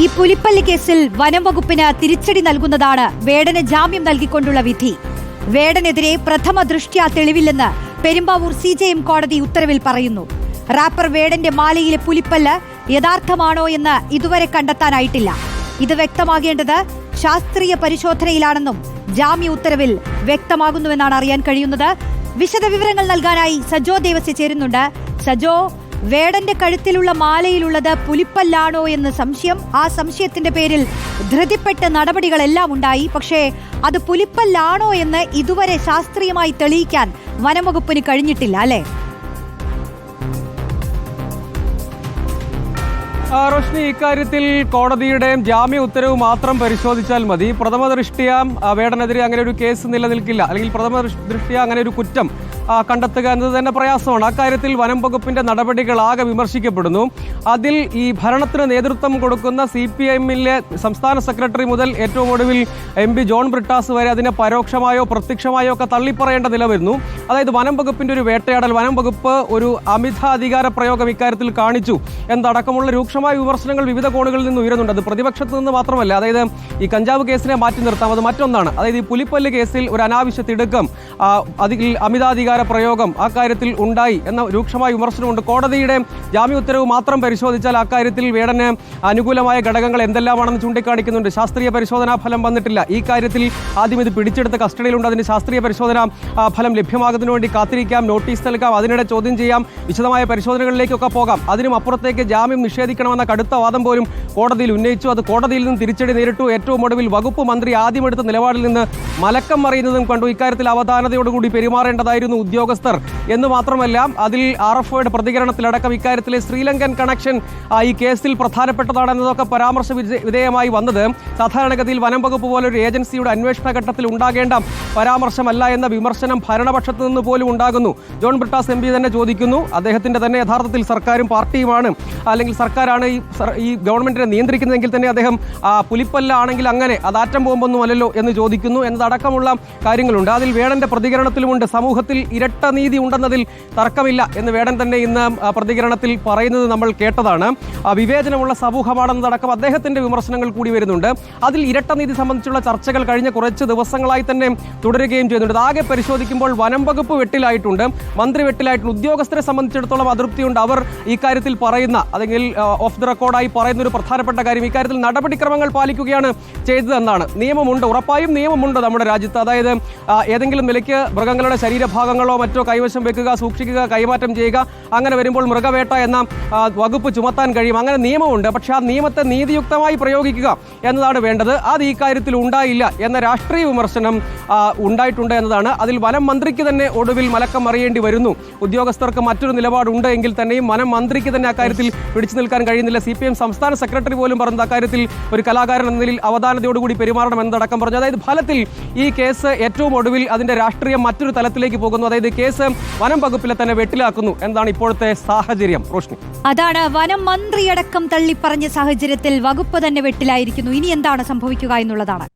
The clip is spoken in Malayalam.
ഈ പുലിപ്പള്ളി കേസിൽ വനം വകുപ്പിന് തിരിച്ചടി നൽകുന്നതാണ് വേടന് ജാമ്യം നൽകിക്കൊണ്ടുള്ള വിധി. വേടനെതിരെ പ്രഥമ ദൃഷ്ട്യാ തെളിവില്ലെന്ന് പെരുമ്പാവൂർ സി ജെ എം കോടതി ഉത്തരവിൽ പറയുന്നു. റാപ്പർ വേടന്റെ മാലയിലെ പുലിപ്പല്ല് യഥാർത്ഥമാണോ എന്ന് ഇതുവരെ കണ്ടെത്താനായിട്ടില്ല. ഇത് വ്യക്തമാകേണ്ടത് ശാസ്ത്രീയ പരിശോധനയിലാണെന്നും ജാമ്യ ഉത്തരവിൽ വ്യക്തമാകുന്നുവെന്നാണ് അറിയാൻ കഴിയുന്നത്. വിശദവിവരങ്ങൾ നൽകാനായി സജോ ദേവസ്യ ചേരുന്നുണ്ട്. സജോ വേടന്റെ കഴുത്തിലുള്ള മാലയിലുള്ളത് പുലിപ്പല്ലാണോ എന്ന് സംശയം. ആ സംശയത്തിന്റെ പേരിൽ ധൃതിപ്പെട്ട നടപടികളെല്ലാം ഉണ്ടായി. പക്ഷേ അത് പുലിപ്പല്ലാണോ എന്ന് ഇതുവരെ ശാസ്ത്രീയമായി തെളിയിക്കാൻ വനംവകുപ്പിന് കഴിഞ്ഞിട്ടില്ല അല്ലേ? റോഷ്നി ഇക്കാര്യത്തിൽ കോടതിയുടെയും ജാമ്യ ഉത്തരവ് മാത്രം പരിശോധിച്ചാൽ മതി. പ്രഥമ ദൃഷ്ടിയ വേടനെതിരെ അങ്ങനെ ഒരു കേസ് നിലനിൽക്കില്ല. അല്ലെങ്കിൽ പ്രഥമ ദൃഷ്- ദൃഷ്ടിയ അങ്ങനെ ഒരു കുറ്റം കണ്ടെത്തുക എന്നത് തന്നെ പ്രയാസമാണ്. അക്കാര്യത്തിൽ വനം വകുപ്പിന്റെ നടപടികൾ ആകെ വിമർശിക്കപ്പെടുന്നു. അതിൽ ഈ ഭരണത്തിന് നേതൃത്വം കൊടുക്കുന്ന സി പി എമ്മിലെ സംസ്ഥാന സെക്രട്ടറി മുതൽ ഏറ്റവും ഒടുവിൽ എം പി ജോൺ ബ്രിട്ടാസ് വരെ അതിനെ പരോക്ഷമായോ പ്രത്യക്ഷമായോ ഒക്കെ തള്ളിപ്പറയേണ്ട നില വരുന്നു അതായത് വനം വകുപ്പിന്റെ ഒരു വേട്ടയാടൽ വനം വകുപ്പ് ഒരു അമിതാധികാര പ്രയോഗം ഇക്കാര്യത്തിൽ കാണിച്ചു എന്നടക്കമുള്ള രൂക്ഷമായ വിമർശനങ്ങൾ വിവിധ കോണുകളിൽ നിന്ന് ഉയരുന്നുണ്ട്. അത് പ്രതിപക്ഷത്ത് നിന്ന് മാത്രമല്ല അതായത് ഈ കഞ്ചാവ് കേസിനെ മാറ്റി നിർത്താം. അത് മറ്റൊന്നാണ്. അതായത് ഈ പുലിപ്പല്ല് കേസിൽ ഒരു അനാവശ്യ തിടുക്കം അതിൽ അമിതാധികാര പ്രയോഗം ആ കാര്യത്തിൽ ഉണ്ടായി എന്ന രൂക്ഷമായ വിമർശനമുണ്ട്. കോടതിയുടെ ജാമ്യ ഉത്തരവ് മാത്രം പരിശോധിച്ചാൽ അക്കാര്യത്തിൽ വേടന് അനുകൂലമായ ഘടകങ്ങൾ എന്തെല്ലാമാണെന്ന് ചൂണ്ടിക്കാണിക്കുന്നുണ്ട്. ശാസ്ത്രീയ പരിശോധനാ ഫലം വന്നിട്ടില്ല. ഈ കാര്യത്തിൽ ആദ്യം ഇത് പിടിച്ചെടുത്ത് കസ്റ്റഡിയിലുണ്ട്. അതിന് ശാസ്ത്രീയ പരിശോധന ഫലം ലഭ്യമാകുന്നതിന് വേണ്ടി കാത്തിരിക്കാം നോട്ടീസ് നൽകാം അതിനിടെ ചോദ്യം ചെയ്യാം വിശദമായ പരിശോധനകളിലേക്കൊക്കെ പോകാം. അതിനും അപ്പുറത്തേക്ക് ജാമ്യം നിഷേധിക്കണമെന്ന കടുത്ത വാദം പോലും കോടതിയിൽ ഉന്നയിച്ചു. അത് കോടതിയിൽ നിന്ന് തിരിച്ചടി നേരിട്ടു. ഏറ്റവും ഒടുവിൽ വകുപ്പ് മന്ത്രി ആദ്യമെടുത്ത നിലപാടിൽ നിന്ന് മലക്കം മറിയുന്നതും കണ്ടു. ഇക്കാര്യത്തിൽ അവധാനതയോടുകൂടി പെരുമാറേണ്ടതായിരുന്നു ഉദ്യോഗസ്ഥർ. എന്ന് മാത്രമല്ല അതിൽ ആർ എഫ് ഒയുടെ പ്രതികരണത്തിലടക്കം ഇക്കാര്യത്തിലെ ശ്രീലങ്കൻ കണക്ഷൻ ഈ കേസിൽ പ്രധാനപ്പെട്ടതാണെന്നതൊക്കെ പരാമർശ വിധേ- വിധേയമായി വന്നത്. സാധാരണഗതിയിൽ വനം വകുപ്പ് പോലൊരു ഏജൻസിയുടെ അന്വേഷണ ഘട്ടത്തിൽ ഉണ്ടാകേണ്ട പരാമർശമല്ല എന്ന വിമർശനം ഭരണപക്ഷത്ത് നിന്ന് പോലും ഉണ്ടാകുന്നു. ജോൺ ബ്രിട്ടാസ് എം തന്നെ ചോദിക്കുന്നു. അദ്ദേഹത്തിന്റെ തന്നെ യഥാർത്ഥത്തിൽ സർക്കാരും പാർട്ടിയുമാണ്. അല്ലെങ്കിൽ സർക്കാരാണ് ഈ സർ- ഈ ഗവൺമെന്റിനെ നിയന്ത്രിക്കുന്നതെങ്കിൽ തന്നെ അദ്ദേഹം ആ, പുലിപ്പല്ലാണെങ്കിൽ അങ്ങനെ അത് ആറ്റം ബോംബൊന്നും അല്ലല്ലോ എന്ന് ചോദിക്കുന്നു എന്നതടക്കമുള്ള കാര്യങ്ങളുണ്ട്. അതിൽ വേടന്റെ പ്രതികരണത്തിലുമുണ്ട്. സമൂഹത്തിൽ ഇരട്ട നീതി ഉണ്ടെന്നതിൽ തർക്കമില്ല എന്ന് വേടൻ തന്നെ ഇന്ന് പ്രതികരണത്തിൽ പറയുന്നത് നമ്മൾ കേട്ടതാണ്. വിവേചനമുള്ള സമൂഹമാണെന്നതടക്കം അദ്ദേഹത്തിന്റെ വിമർശനങ്ങൾ കൂടി വരുന്നുണ്ട്. അതിൽ ഇരട്ട നീതി സംബന്ധിച്ചുള്ള ചർച്ചകൾ കഴിഞ്ഞ കുറച്ച് ദിവസങ്ങളായി തന്നെ തുടരുകയും ചെയ്യുന്നുണ്ട്. ആകെ പരിശോധിക്കുമ്പോൾ വനം വകുപ്പ് വെട്ടിലായിട്ടുണ്ട്. മന്ത്രി വെട്ടിലായിട്ടുണ്ട്. ഉദ്യോഗസ്ഥരെ സംബന്ധിച്ചിടത്തോളം അതൃപ്തിയുണ്ട്. അവർ ഈ കാര്യത്തിൽ പറയുന്ന അല്ലെങ്കിൽ ഓഫ് ദി റെക്കോർഡായി പറയുന്ന ഒരു പ്രധാനപ്പെട്ട കാര്യം ഇക്കാര്യത്തിൽ നടപടിക്രമങ്ങൾ പാലിക്കുകയാണ് ചെയ്തതെന്നാണ്. നിയമമുണ്ട് ഉറപ്പായും നിയമമുണ്ട് നമ്മുടെ രാജ്യത്ത്. അതായത് ഏതെങ്കിലും നിലയ്ക്ക് മൃഗങ്ങളുടെ ശരീരഭാഗങ്ങളോ മറ്റോ കൈവശം വെക്കുക സൂക്ഷിക്കുക കൈമാറ്റം ചെയ്യുക അങ്ങനെ വരുമ്പോൾ മൃഗവേട്ട എന്ന വകുപ്പ് ചുമത്താൻ കഴിയും. അങ്ങനെ നിയമമുണ്ട് പക്ഷേ ആ നിയമത്തെ നീതിയുക്തമായി പ്രയോഗിക്കുക എന്നതാണ് വേണ്ടത്. അത് ഈ കാര്യത്തിൽ ഉണ്ടായില്ല എന്ന രാഷ്ട്രീയ വിമർശനം ഉണ്ടായിട്ടുണ്ട് എന്നതാണ്. അതിൽ വനം മന്ത്രിക്ക് തന്നെ ഒടുവിൽ മലക്കം അറിയേണ്ടി വരുന്നു. ഉദ്യോഗസ്ഥർക്ക് മറ്റൊരു നിലപാടുണ്ട് എങ്കിൽ തന്നെയും വനം മന്ത്രിക്ക് തന്നെ അക്കാര്യത്തിൽ പിടിച്ചു നിൽക്കാൻ കഴിയുന്നില്ല. സി സംസ്ഥാന സെക്രട്ടറി പോലും പറഞ്ഞത് അക്കാര്യത്തിൽ ഒരു കലാകാരൻ എന്ന നിലയിൽ അവധാനതയോടുകൂടി പെരുമാറണം എന്നതടക്കം പറഞ്ഞു. അതായത് ഫലത്തിൽ ഈ കേസ് ഏറ്റവും ഒടുവിൽ അതിന്റെ രാഷ്ട്രീയം മറ്റൊരു തലത്തിലേക്ക് പോകുന്നു. അതായത് കേസ് വനം വകുപ്പിലെ തന്നെ വെട്ടിലാക്കുന്നു എന്നാണ് ഇപ്പോഴത്തെ സാഹചര്യം. റോഷ്നി. അതാണ് വനം മന്ത്രിയടക്കം തള്ളിപ്പറഞ്ഞ സാഹചര്യത്തിൽ വകുപ്പ് തന്നെ വെട്ടിലായിരിക്കുന്നു. ഇനി എന്താണ് സംഭവിക്കുക എന്നുള്ളതാണ്.